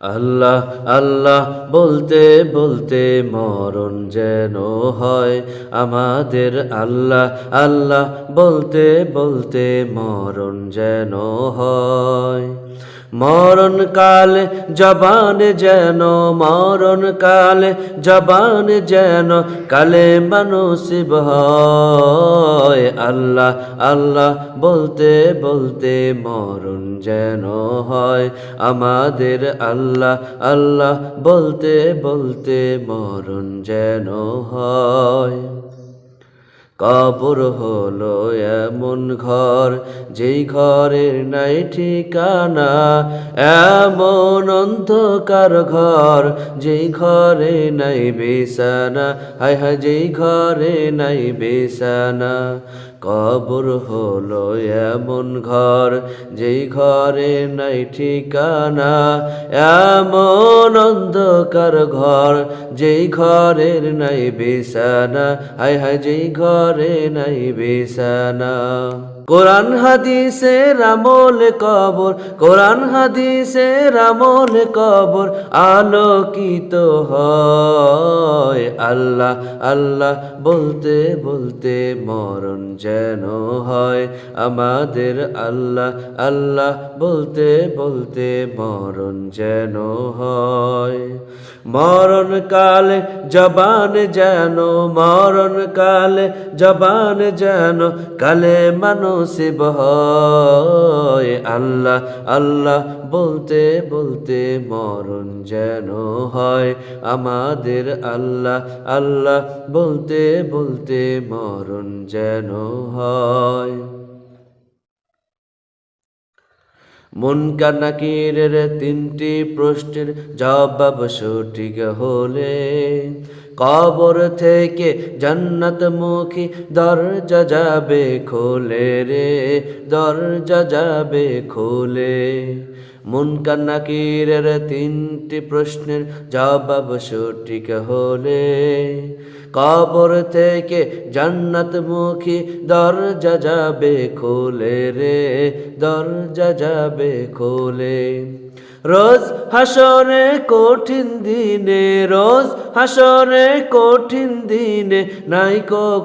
আল্লাহ আল্লাহ বলতে বলতে মরণ যেন হয়। আমাদের আল্লাহ আল্লাহ বলতে বলতে মরণ যেন হয়। মরণ কালে জবান যেন মরণ কালে জবান যেন কালে মানুষিব হয় আল্লাহ আল্লাহ বলতে বলতে মরণ যেন হয়। আমাদের আল্লাহ আল্লাহ বলতে বলতে মরণ যেন হয়। কবর হলো এমন ঘর, যেই ঘরের নাই ঠিকানা। এমন অন্ধকার ঘর, যেই ঘরে নাই বেসানা হায় হায়, যেই ঘরে নাই বেসানা কবর হলো এমন ঘর, যেই ঘরে নাই ঠিকানা। এমন অন্ধকার ঘর, যেই ঘরের নাই বিছানা। হায় হায়, যেই ঘরে নাই বিছানা। কোরআন হাদিসে রামল কবর, কোরআন হাদিসে রামল কবর, আলোকিত হয়। আল্লাহ আল্লাহ বলতে বলতে মরণ যেন হয় আমাদের আল্লাহ আল্লাহ বলতে বলতে মরণ যেন হয়। মরণ কালে জবান যেন, মরণ কালে জবান যেন, কালে মানুষ হয় আল্লাহ আল্লাহ বলতে বলতে মরণ যেন হয়। আমাদের আল্লাহ আল্লাহ বলতে বলতে মরণ যেন হয়। মন কানাকিরের তিনটি প্রশ্নের জবাব সঠিক হলে কবর থেকে জান্নাত মুখী দরজা যাবে খোলে রে, দরজা যাবে খোলে। মন কান্নাকিরের তিনটি প্রশ্নের জবাব সঠিক হলে, কবর থেকে জান্নাত মুখী দরজা যাবে খোলে রে, দরজা যাবে খোলে। রোজ হাসরে কঠিন দিনে রোজ, হাসরে কঠিন দিনে নাই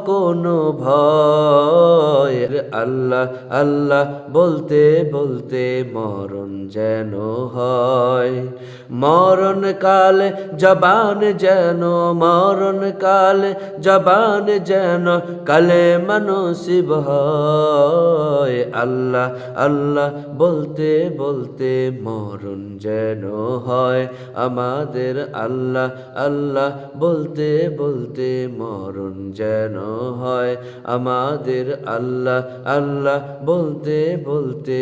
কোনো ভয়। আল্লাহ আল্লাহ বলতে বলতে মরণ যেন হয়। মরণ কালে জবান যেন, মরণ কালে জবান যেন, কালে মানুষিব হয়। আল্লাহ আল্লাহ বলতে বলতে মরণ যেন হয় আমাদের আল্লাহ আল্লাহ বলতে বলতে মরণ যেন হয়। আমাদের আল্লাহ আল্লাহ বলতে বলতে